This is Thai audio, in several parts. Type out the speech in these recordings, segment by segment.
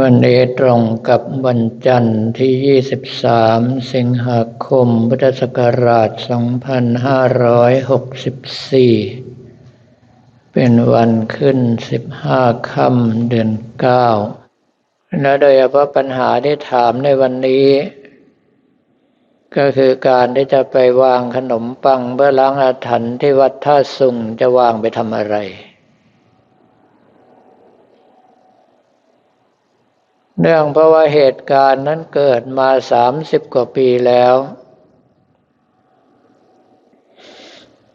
วันนี้ตรงกับวันจันทร์ที่ 23 สิงหาคม พุทธศักราช 2564 เป็นวันขึ้น 15 ค่ำเดือน 9 และโดยเฉพาะปัญหาที่ถามในวันนี้ ก็คือการที่จะไปวางขนมปังเพื่อล้างอาถรรพ์ที่วัดท่าสุงจะวางไปทำอะไร เนื่องเพราะว่าเหตุการณ์นั้นเกิดมาสามสิบกว่าปีแล้ว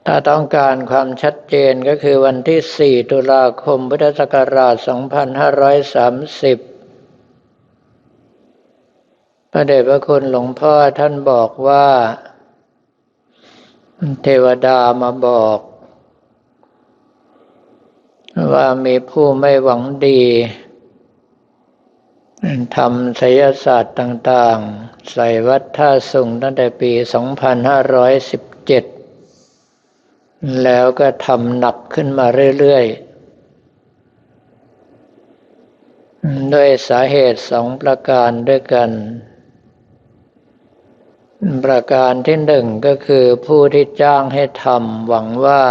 ถ้าต้องการความชัดเจนก็คือวันที่ 4 ตุลาคมพุทธศักราช 2530พระเดชพระคุณหลวงพ่อท่านบอกว่า เทวดามาบอก ว่ามีผู้ไม่หวังดี ทำศิลศาสตร์ต่างๆ ใส่วัดท่าสุงตั้งแต่ปี 2517 แล้วก็ทำหนักขึ้นมาเรื่อยๆ ด้วยสาเหตุสองประการด้วยกัน ประการที่หนึ่งก็คือผู้ที่จ้างให้ทำหวังว่า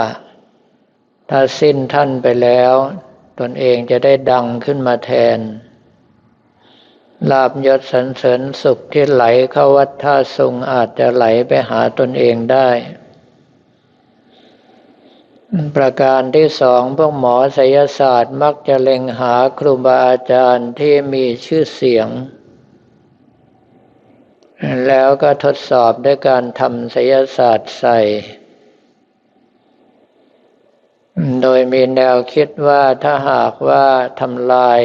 ถ้าสิ้นท่านไปแล้ว ตนเองจะได้ดังขึ้นมาแทน ลาบยศสันเสริญสุขที่ไหลเข้าวัดท่าสุงอาจจะไหลไปหาตนเองได้ ประการที่สองพวกหมอศิยศาสตร์มักจะเล็งหาครูบาอาจารย์ที่มีชื่อเสียง แล้วก็ทดสอบด้วยการทำศยศาสตร์ใส่โดยมีแนวคิดว่าถ้าหากว่าทำลาย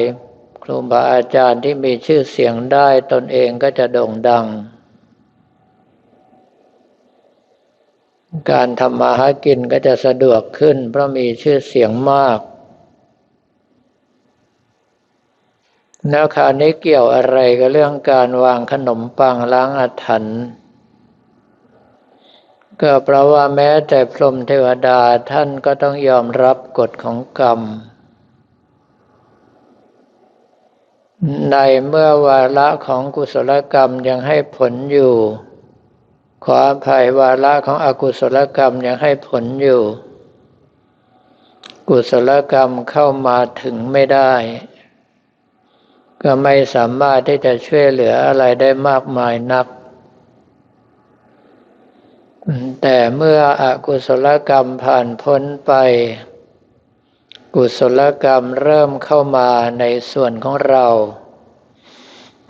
รูบาอาจารย์ที่มีชื่อเสียงได้ตนเองก็จะโด่งดัง การทำมาหากินก็จะสะดวกขึ้น เพราะมีชื่อเสียงมาก แล้วคราวนี้เกี่ยวอะไรกับเรื่องการวางขนมปังล้างอาถรรพ์ก็เพราะว่าแม้แต่พรหมเทวดาท่านก็ต้องยอมรับกฎของกรรม ในเมื่อวาระของกุศลกรรมยังให้ผลอยู่ ขออภัยวาระของอกุศลกรรมยังให้ผลอยู่ กุศลกรรมเข้ามาถึงไม่ได้ ก็ไม่สามารถที่จะช่วยเหลืออะไรได้มากมายนัก แต่เมื่ออกุศลกรรมผ่านพ้นไป กุศลกรรมเริ่มเข้ามาในส่วนของเรา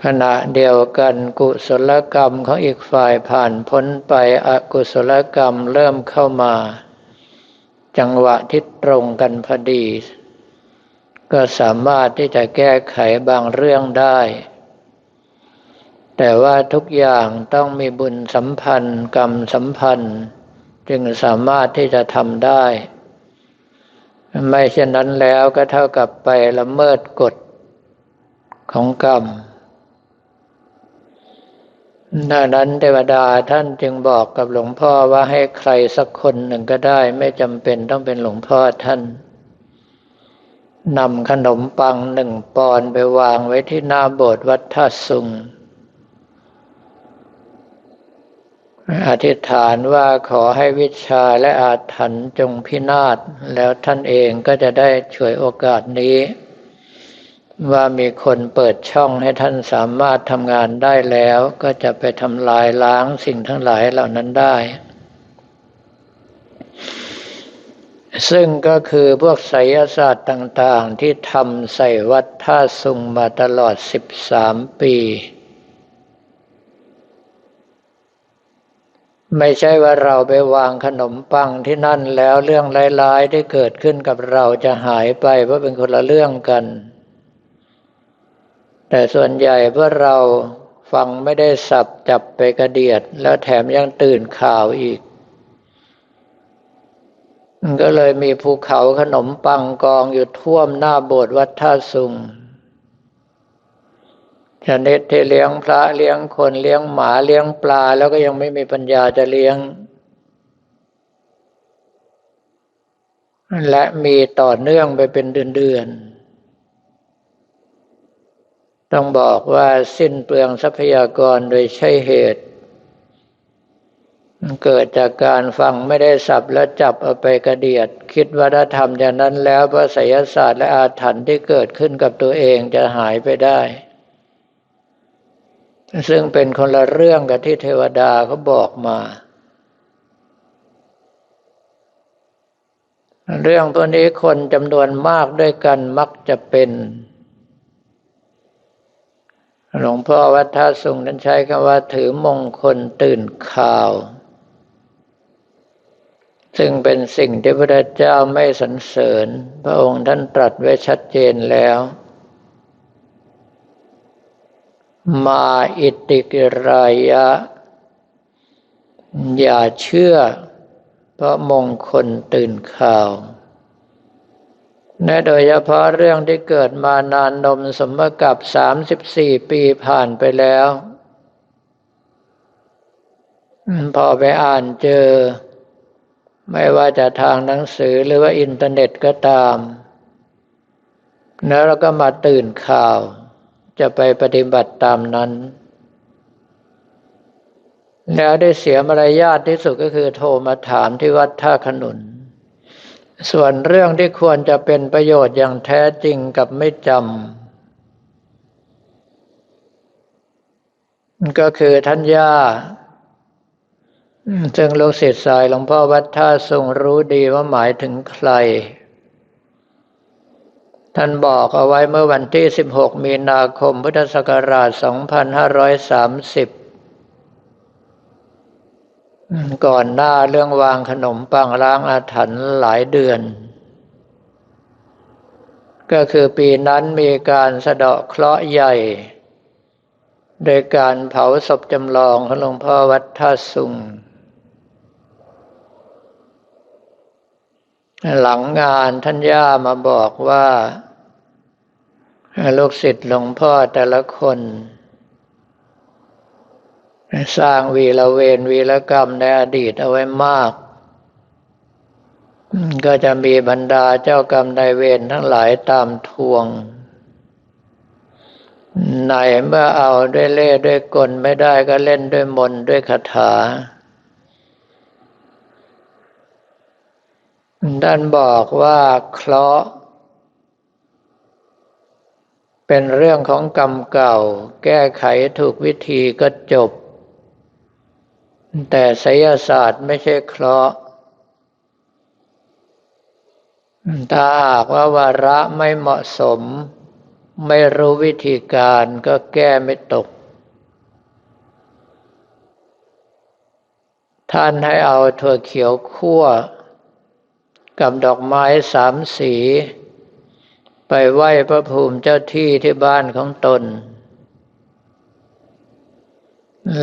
ขณะเดียวกันกุศลกรรมของอีกฝ่ายผ่านพ้นไปอกุศลกรรมเริ่มเข้ามา จังหวะที่ตรงกันพอดี ก็สามารถที่จะแก้ไขบางเรื่องได้ แต่ว่าทุกอย่างต้องมีบุญสัมพันธ์กรรมสัมพันธ์ จึงสามารถที่จะทำได้ ไม่เช่นนั้นแล้วก็เท่ากับไปละเมิดกฎของกรรมดังนั้นเทวดาท่านจึงบอกกับหลวงพ่อว่าให้ใครสักคนหนึ่งก็ได้ ไม่จำเป็นต้องเป็นหลวงพ่อท่านนำขนมปังหนึ่งปอนไปวางไว้ที่หน้าโบสถ์วัดท่าสุง อธิษฐานว่าขอให้วิชาและอาถรรพ์จงพินาศแล้วท่านเองก็จะได้ช่วยโอกาสนี้ ว่ามีคนเปิดช่องให้ท่านสามารถทำงานได้แล้ว ก็จะไปทำลายล้างสิ่งทั้งหลายเหล่านั้นได้ ซึ่งก็คือพวกไสยศาสตร์ต่าง ๆ ที่ทำใส่วัดท่าสุงมาตลอดสิบสามปี ไม่ใช่ว่าเราไปวางขนมปังที่นั่นแล้วเรื่องร้ายๆที่เกิดขึ้นกับเราจะหายไปเพราะเป็นคนละเรื่องกัน แต่ส่วนใหญ่เพื่อเราฟังไม่ได้สับจับไปกระเดียด แล้วแถมยังตื่นข่าวอีก ก็เลยมีภูเขาขนมปังกองอยู่ท่วมหน้าโบสถ์วัดท่าสุง ชนิดที่เลี้ยงพระเลี้ยงคนเลี้ยงหมาเลี้ยงปลา แล้วก็ยังไม่มีปัญญาจะเลี้ยง และมีต่อเนื่องไปเป็นเดือนๆต้องบอกว่าสิ้นเปลืองทรัพยากรโดยใช่เหตุเกิดจากการฟังไม่ได้สับแล้วจับเอาไปกระเดียด คิดว่าถ้าทำอย่างนั้นแล้วพระไสยศาสตร์และอาถรรพ์ที่เกิดขึ้นกับตัวเองจะหายไปได้ ซึ่งเป็นคนละเรื่องกับที่เทวดาเขาบอกมา เรื่องตัวนี้คนจำนวนมากด้วยกันมักจะเป็น หลวงพ่อวัดท่าสุงนั้นใช้คำว่าถือมงคลตื่นข่าว ซึ่งเป็นสิ่งที่พระเจ้าไม่สรรเสริญ พระองค์ท่านตรัสไว้ชัดเจนแล้ว มาอิติกิรายะ อย่าเชื่อเพราะมงคลตื่นข่าวและโดยเฉพาะเรื่องที่เกิดมานานนมสมกับสามสิบสี่ปีผ่านไปแล้ว พอไปอ่านเจอ ไม่ว่าจะทางหนังสือหรือว่าอินเทอร์เน็ตก็ตาม แล้วเราก็มาตื่นข่าว จะไปปฏิบัติตามนั้น แล้วได้เสียมารยาทที่สุดก็คือโทรมาถามที่วัดท่าขนุน ส่วนเรื่องที่ควรจะเป็นประโยชน์อย่างแท้จริงกับไม่จำก็คือท่านย่าซึ่งลูกศิษย์สายหลวงพ่อวัดท่าทรงรู้ดีว่าหมายถึงใคร ท่านบอกเอาไว้เมื่อวันที่ 16 มีนาคมพุทธศักราช 2530 ก่อนหน้าเรื่องวางขนมปังล้างอาถรรพ์หลายเดือน ก็คือปีนั้นมีการสะเดาะเคราะห์ใหญ่ โดยการเผาศพจำลองของหลวงพ่อวัดท่าสุง หลังงานท่านย่ามาบอกว่าลูกศิษย์หลวงพ่อแต่ละคน สร้างวีละเวนวีละกรรมในอดีตเอาไว้มาก ก็จะมีบรรดาเจ้ากรรมนายเวรทั้งหลายตามทวงไหนเมื่อเอาด้วยเล่ด้วยกลไม่ได้ก็เล่นด้วยมนด้วยคาถา ท่านบอกว่าเคราะห์เป็นเรื่องของกรรมเก่า แก้ไขถูกวิธีก็จบ แต่ไสยศาสตร์ไม่ใช่เคราะห์ถ้าหากว่าวาระไม่เหมาะสม ไม่รู้วิธีการก็แก้ไม่ตก ท่านให้เอาถั่วเขียวคั่ว กับดอกไม้สามสี ไปไหว้พระภูมิเจ้าที่ที่บ้านของตน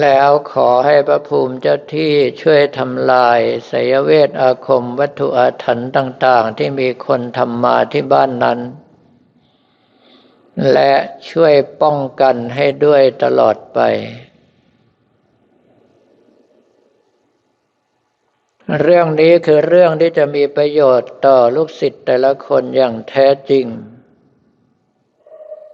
แล้วขอให้พระภูมิเจ้าที่ช่วยทำลายสยเวทอาคมวัตถุอาถรรพ์ต่าง ๆ ที่มีคนทำมาที่บ้านนั้น และช่วยป้องกันให้ด้วยตลอดไป เรื่องนี้คือเรื่องที่จะมีประโยชน์ต่อลูกศิษย์แต่ละคนอย่างแท้จริง